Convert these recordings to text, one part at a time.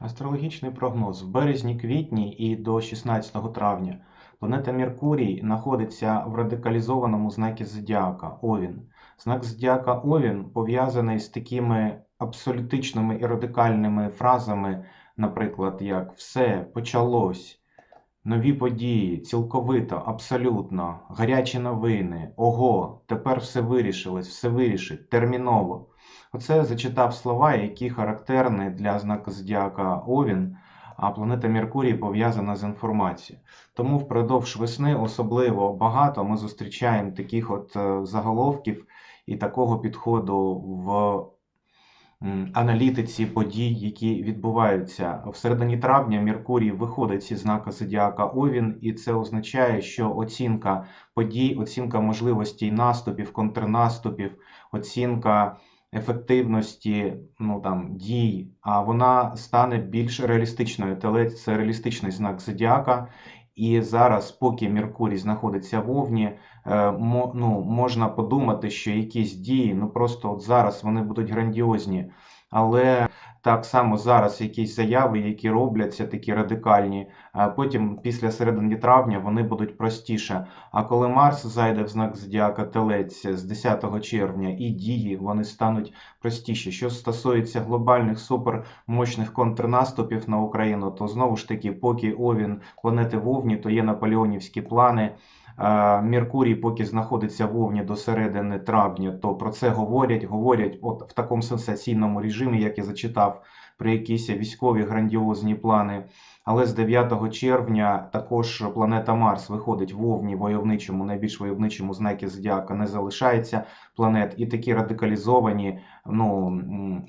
Астрологічний прогноз в березні-квітні і до 16 травня. Планета Меркурій знаходиться в радикалізованому знакі Зодіака Овін. Знак Зодіака Овін пов'язаний з такими абсолютичними і радикальними фразами, наприклад, як все почалось, нові події, цілковито, абсолютно, гарячі новини, ого, тепер все вирішилось, все вирішить, терміново. Оце зачитав слова, які характерні для знаку Зодіака Овін, а планета Меркурій пов'язана з інформацією. Тому впродовж весни особливо багато ми зустрічаємо таких от е, заголовків і такого підходу в аналітиці подій, які відбуваються. В середині травня Меркурій виходить із знака Зодіака Овін, і це означає, що оцінка подій, оцінка можливостей наступів, контрнаступів, оцінка ефективності ну, там, дій, а вона стане більш реалістичною. Телець це реалістичний знак зодіака. І зараз, поки Меркурій знаходиться в Овні, е, ну, можна подумати, що якісь дії, ну просто от зараз вони будуть грандіозні. Але так само зараз якісь заяви, які робляться, такі радикальні, потім після середини травня вони будуть простіше. А коли Марс зайде в знак Зодіака Телець з 10 червня, і дії вони стануть простіші. Що стосується глобальних супермощних контрнаступів на Україну, то знову ж таки, поки Овін планети Вовні, то є наполеонівські плани. Меркурій, поки знаходиться в Овні до середини травня, то про це говорять. Говорять от в такому сенсаційному режимі, як я зачитав, про якісь військові грандіозні плани. Але з 9 червня також планета Марс виходить в Овні войовничому, найбільш войовничому знакі Зодіака не залишається планет, і такі радикалізовані ну,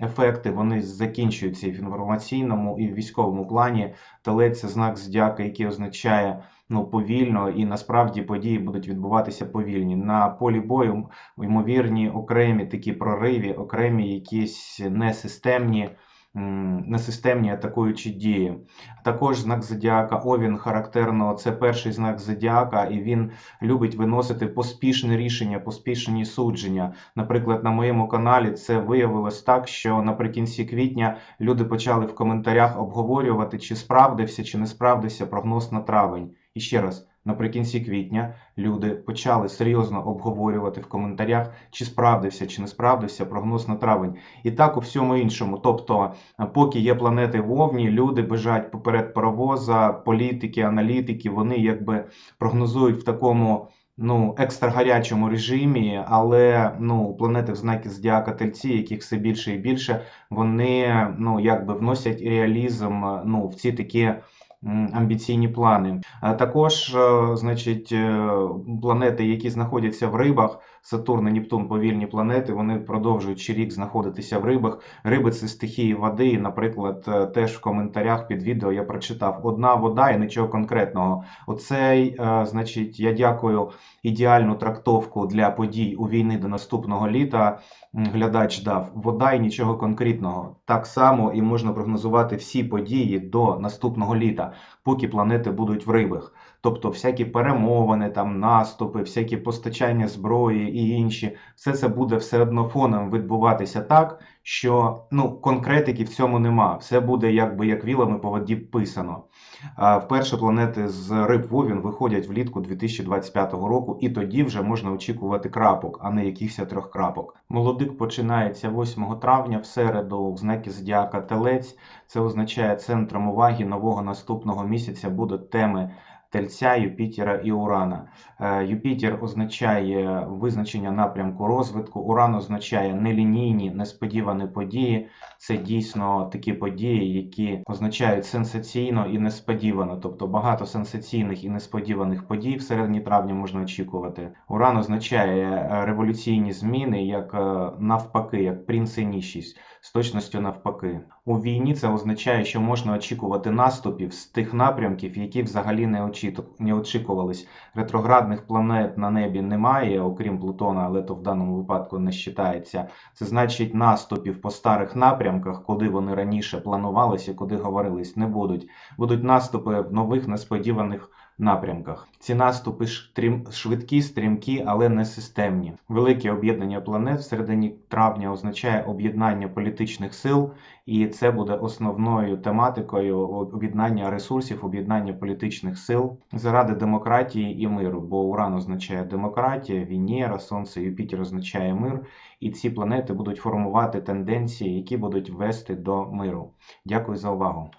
ефекти вони закінчуються і в інформаційному, і в військовому плані. Телець це знак Зодіака, який означає ну, повільно, і насправді події будуть відбуватися повільні. На полі бою ймовірні окремі такі прориви, окремі якісь несистемні. Несистемні атакуючі дії. Також знак зодіака Овін характерно, це перший знак зодіака, і він любить виносити поспішне рішення, поспішні судження. Наприклад, на моєму каналі це виявилось так, що наприкінці квітня люди почали в коментарях обговорювати, чи справдився, чи не справдився прогноз на травень. І ще раз, наприкінці квітня люди почали серйозно обговорювати в коментарях, чи справдився, чи не справдився прогноз на травень. І так у всьому іншому. Тобто, е, поки є планети вовні, люди бежать поперед паровоза, політики, аналітики, вони якби прогнозують в такому. Ну, екстра гарячому режимі, але ну, планети в знаки Зодіака Тельці, яких все більше і більше, вони ну, якби вносять реалізм ну, в ці такі амбіційні плани. А також, е, значить, е, планети, які знаходяться в рибах, Сатурн і Нептун повільні планети, вони продовжують ще рік знаходитися в рибах. Риби це стихії води. Наприклад, е, теж в коментарях під відео я прочитав одна вода і нічого конкретного. Оцей, значить, я дякую ідеальну трактовку для подій у війни до наступного літа. Глядач дав вода і нічого конкретного. Так само і можна прогнозувати всі події до наступного літа, поки планети будуть в рибах. Тобто всякі перемовини, там наступи, всякі постачання зброї і інші, все це буде все одно фоном відбуватися так, що ну конкретики в цьому нема. Все буде якби як вілами по воді писано. А Вперше планети з риб Вовін виходять влітку 2025 року, і тоді вже можна очікувати крапок, а не якихось трьох крапок. Молодик починається 8 травня в середу в знакі Зодіака Телець. Це означає центром уваги нового наступного місяця будуть теми. Тельця, Юпітера і Урана. Е, Юпітер означає визначення напрямку розвитку, Уран означає нелінійні, несподівані події. Це дійсно такі події, які означають сенсаційно і несподівано. Тобто багато сенсаційних і несподіваних подій в середині травня можна очікувати. Уран означає е, революційні зміни, як е, навпаки, як принцинішість, з точністю навпаки. У війні це означає, що можна очікувати наступів з тих напрямків, які взагалі не очіту- не очікувались. Ретроградних планет на небі немає, окрім Плутона, але то в даному випадку не вважається. Це значить наступів по старих напрямках, куди вони раніше планувалися, куди говорились, не будуть. Будуть наступи в нових несподіваних напрямках. Ці наступи штрім- швидкі, стрімкі, але не системні. Велике об'єднання планет в середині травня означає об'єднання політичних сил, і це буде основною тематикою об'єднання ресурсів, об'єднання політичних заради демократії і миру. Бо Уран означає демократія, Венера, Сонце, Юпітер означає мир, і ці планети будуть формувати тенденції, які будуть вести до миру. Дякую за увагу.